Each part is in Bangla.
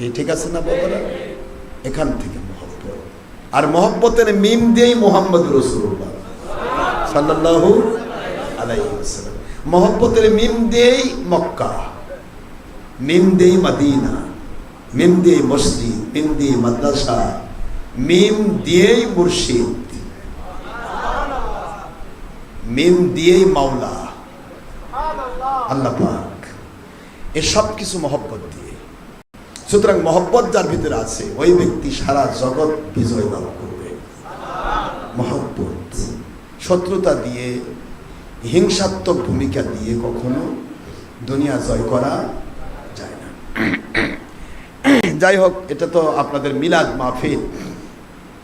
কি ঠিক আছে না বাবারা এখান থেকে মহব্বত। আর মহব্বতের মিম দিয়েই মোহাম্মদ রসুল্লাহ সাল্লাল্লাহু আলাইহি ওয়াসাল্লাম। মহব্বতের মিম দিয়েই মক্কা, মিম দিয়েই মাদিনা, মিম দিয়েই মসজিদ, মিম দিয়ে মাদ্রাসা, মিম দিয়েই মুর্শিদ, মিম দিয়েই মাওলা। আল্লাহ পাক, এ সব কিছু মহব্বত দিয়ে। সুতরাং মহব্বত যার ভিতরে আছে, ওই ব্যক্তি সারা জগৎ বিজয় লাভ করবে। মহব্বত, শত্রুতা দিয়ে, হিংসাত্মক ভূমিকা দিয়ে কখনো দুনিয়া জয় করা যায় না। যাই হোক, এটা তো আপনাদের মিলাদ মাহফিল।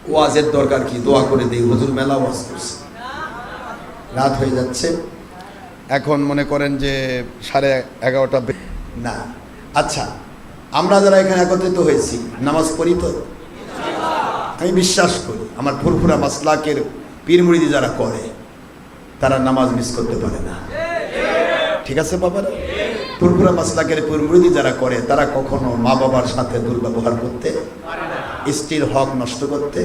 ওয়াজের দরকার কি? দোয়া করে দিই, হুজুর মেলা ওয়াজ করছে। রাত হয়ে যাচ্ছে। এখন মনে করেন যে সাড়ে এগারোটা না আচ্ছা। আমরা যারা এখানে একত্রিত হয়েছি, নামাজ পড়ি তো? আমি বিশ্বাস করি, আমার ফুরফুরা মাসলাকের পীর মুড়িদি যারা করে, তারা নামাজ মিস করতে পারে না। ঠিক আছে বাবারা? ফুরফুরা মাসলাকের পীর মুড়িদি যারা করে, তারা কখনো মা বাবার সাথে দুর্ব্যবহার করতে, স্ত্রীর হক নষ্ট করতে,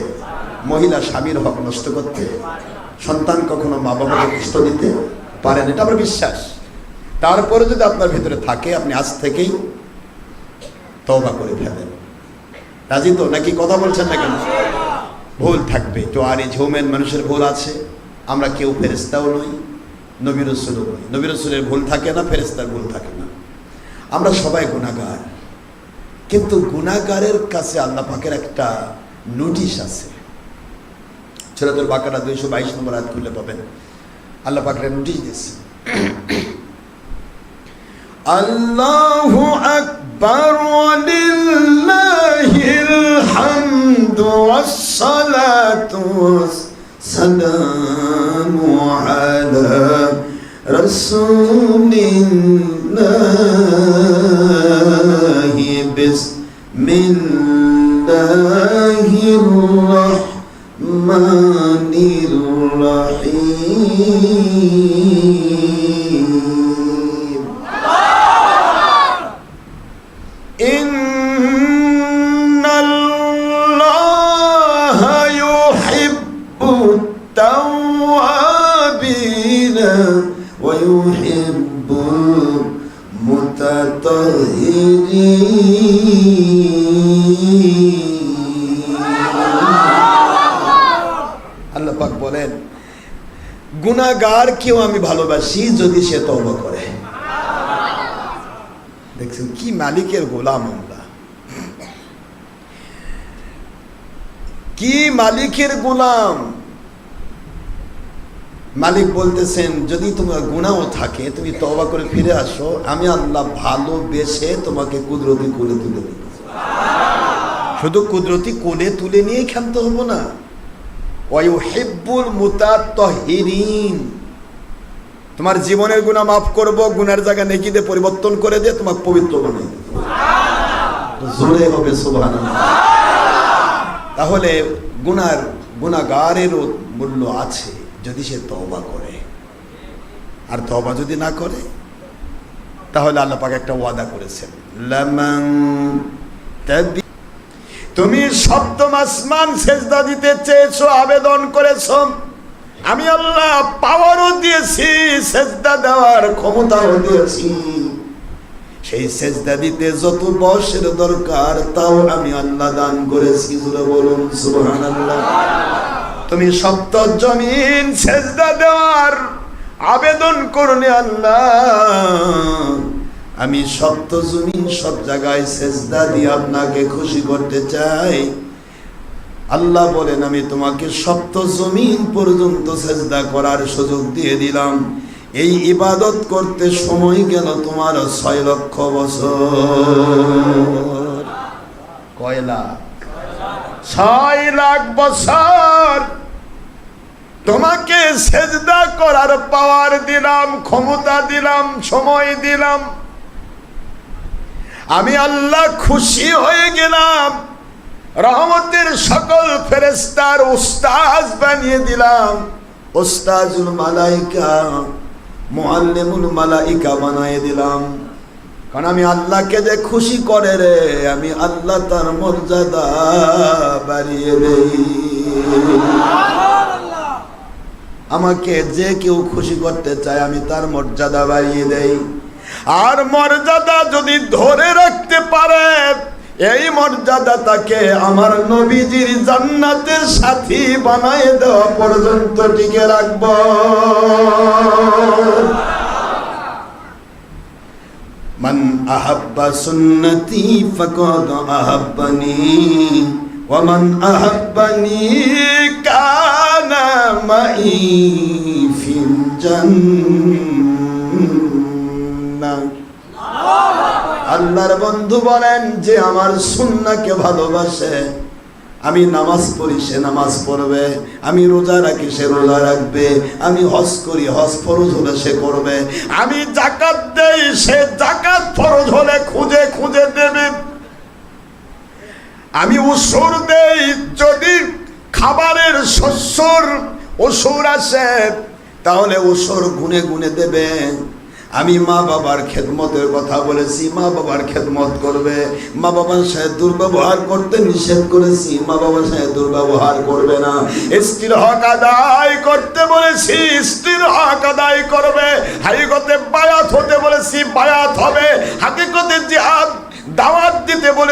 মহিলা স্বামীর হক নষ্ট করতে, সন্তান কখনো মা বাবাকে কষ্ট দিতে পারেন এটা আমার বিশ্বাস। তারপরে যদি আপনার ভিতরে থাকে, আপনি আজ থেকেই তওবা করে ফেলেন রাজি তো? নাকি কথা বলছেন না কেন ভুল থাকবে। তো আর এই ঝৌমেন মানুষের ভুল আছে? আমরা কেউ ফেরেস্তাও নই, নবী রসুলও নই। নবী রসুলের ভুল থাকে না ফেরেস্তার ভুল থাকে না। আমরা সবাই গুণাগার কিন্তু গুণাগারের কাছে আল্লাহ পাকের একটা নোটিশ আছে। ছেলেদের বাকারা দুইশো বাইশ নম্বর হাত খুলে পাবেন। আল্লাহ পাকের নোটিশ দিয়েছে। আল্লাহ أكبر ولله الحمد والصلاة والسلام على رسول الله আল্লাহ পাক বলেন গুনাগার কেউ আমি ভালোবাসি যদি সে তওবা করে। দেখছেন কি মালিকের গোলাম আমরা। কি মালিকের গোলাম? মালিক বলতেছেন, যদি তোমার গুণাও থাকে, তুমি তবা করে ফিরে আসো, আমি আল্লাহ ভালোবেসে তোমাকে কুদরতি কোলে তুলে দেব। শুধু কুদরতি কোলে তুলে নিয়ে ক্ষান্ত হব না। ওয়ু হেব্বুল মুতাতহিরিন তোমার জীবনের গুণা মাফ করব, গুনার জায়গা নেকিতে পরিবর্তন করে দিয়ে তোমাকে পবিত্র বানাই জোরে হবে তাহলে গুনার গুনাগারেরও মূল্য আছে। যদি সে তওবা করে। আর তওবা যদি না করে, তাহলে আল্লাহ পাক একটা ওয়াদা করেছেন। তুমি সপ্তম আসমান সেজদা দিতে চেয়েছো, আবেদন করেছ। আমি আল্লাহ পাওয়ারও দিয়েছি, সেজদা দেওয়ার ক্ষমতাও দিয়েছি। সেই সেজদা দিতে যত বয়সের দরকার, তাও আমি আল্লাহ দান করেছি বলুন, সুবহানাল্লাহ। তুমি সপ্ত জমিন সেজদা দেওয়ার আবেদন করলে আল্লাহ। আমি সপ্ত জমিন সব জায়গায় সেজদা দিয়ে আপনাকে খুশি করতে চাই। আল্লাহ বলেন, আমি তোমাকে সপ্ত জমিন পর্যন্ত সেজদা করার সুযোগ দিয়ে দিলাম। এই ইবাদত করতে সময় গেল তোমার ছয় লক্ষ বছর। কয় লাখ? ছয় লাখ বছর। তোমাকে সেজদা করার পাওয়ার দিলাম, ক্ষমতা দিলাম, সময় দিলাম। আমি আল্লাহ খুশি হয়ে গেলাম। রহমতের সকল ফেরেস্তার উস্তাজ বানিয়ে দিলাম। উস্তাজুল মালাইকা, মুআল্লিমুল মালাইকা বানিয়ে দিলাম। কারণ আমি আল্লাহকে যে খুশি করে রে, আমি আল্লাহ তার মর্যাদা বাড়িয়ে দেই। আমাকে যে কেউ খুশি করতে চায়, আমি তার মর্যাদা বাড়িয়ে দেই। আর মর্যাদা যদি ধরে রাখতে পারে, এই মর্যাদা তাকে আমার নবীজির জান্নাতের সাথী বানায় দেওয়া পর্যন্ত টিকে রাখব। মান আহাব্বা সুন্নতি ফকদ আহাব্বানি, ওয়া মান আহাব্বানি কা معي في الجنة আল্লাহর বন্ধু বলেন যে আমার সুন্নাকে ভালোবাসে আমি নামাজ পড়ি সে নামাজ পড়বে আমি রোজা রাখি সে রোজা রাখবে আমি হজ করি হজ ফরজ হলে সে করবে আমি জাকাত দেই সে জাকাত ফরজ হলে খুঁজে খুঁজে দেবে আমি উসুর দেই যদি খাবারের শস্যর ওসুর আছে, তাহলে ওসর গুনে গুনে দেবে। আমি মা বাবার খেদমতের কথা বলেছি, মা বাবার খেদমত করবে। মা বাবার সাথে দুর্ব্যবহার করতে নিষেধ করেছি, মা বাবার সাথে দুর্ব্যবহার করবে না। স্ত্রীর হক আদায় করতে বলেছি স্ত্রীর হক আদায় করবে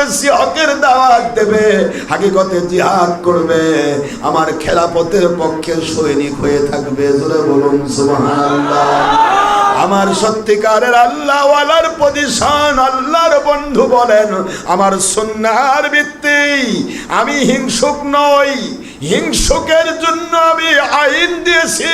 দিতে হকের দাওয়াত দেবে, হাকিকতে জিহাদ করবে, আমার খেলাপথের পক্ষে সৈনিক হয়ে থাকবে, জোরে বলুন সুবহানাল্লাহ। আমার সত্যিকারের আল্লাহওয়ালার পজিশন আল্লাহর বন্ধু বলেন, আমার সুন্নার ভিত্তি, আমি হিংসুক নই, হিংসুকের জন্য আমি আইন দিয়েছি।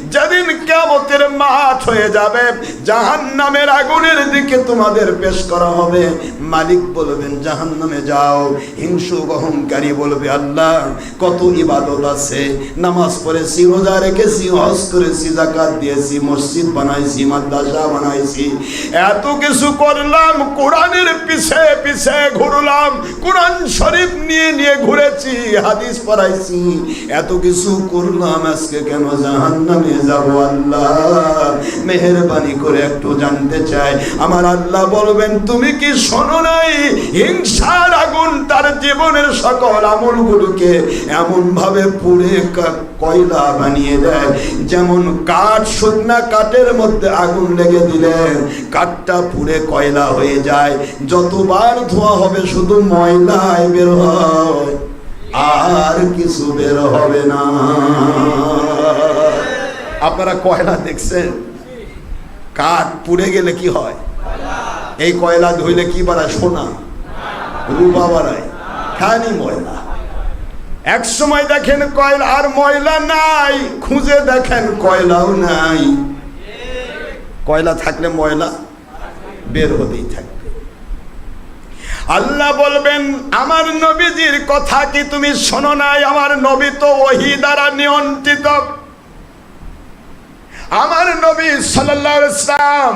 যেদিন কেমতের মাঠ হয়ে যাবে জাহান নামের আগুনের দিকে তোমাদের পেশ করা হবে। মালিক বলবেন জাহান নামে যাও। হিংসুক অহংকারী বলবে, আল্লাহ, কত ইবাদত আছে। নামাজ পড়েছি, রোজা রেখেছি, হজ করেছি জাকাত দিয়েছি, মসজিদ বানাইছি, মাদ্রাসা বানাইছি। এত কিছু করলাম, কোরআনের পিছে পিছে ঘুরলাম, কোরআন শরীফ নিয়ে নিয়ে ঘুরেছি, হাদিস পড়াইছি। এত কিছু করলাম, আজকে কেন জাহান নামে যাব আল্লাহ। মেহরবানি করে একটু জানতে চাই। আমার আল্লাহ বলবেন, তুমি কি শোনো নাই? হিংসার আগুন তার জীবনের সকল আমলগুলোকে এমন ভাবে পুড়ে কয়লা বানিয়ে দেয়, যেমন কাঠ, শুকনা কাঠের মধ্যে আগুন লেগে দিলে কাঠটা পুড়ে কয়লা হয়ে যায়। যতবার ধোয়া হবে শুধু ময়লাই বের হয়, আর কিছু বের হবে না। আপনারা কয়লা দেখছেন? কাঠ পুড়ে গেলে কি হয়? এই কয়লা ধুইলে কি বাড়ায়? সোনা রূপা বাড়ায় খানি ময়লা। এক সময় দেখেন কয়লা আর ময়লা নাই, খুঁজে দেখেন কয়লাও নাই। কয়লা থাকলে ময়লা বের হতেই থাকবে। আল্লাহ বলবেন, আমার নবীজির কথা কি তুমি শোনো নাই? আমার নবী তো ওহি দ্বারা নিয়ন্ত্রিত। আমার নবী সাল্লাল্লাহু সাল্লাম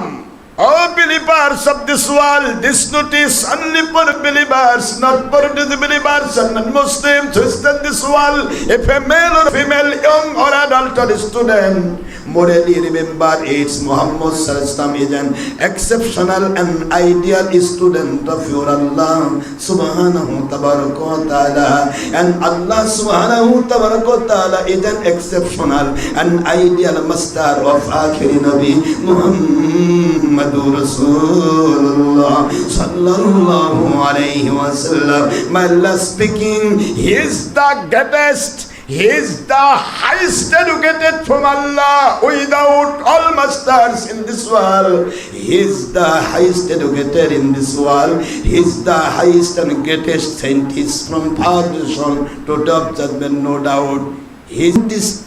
Oh believers of this world, this notice only for believers, not for disbelievers and non-Muslims who stand this world. If a male or female, young or adult or student, morally remember it's Muhammad Sallallahu is an exceptional and ideal student of your Allah subhanahu wa ta'ala and Allah subhanahu wa ta'ala is an exceptional and ideal master of akhir Nabi Muhammadur Rasulullah sallallahu alayhi wa sallam my Allah speaking he is the greatest He is the highest educated from Allah without all masters in this world. He is the highest educated in this world. He is the highest and greatest scientist from foundation to top judgment, no doubt. He is this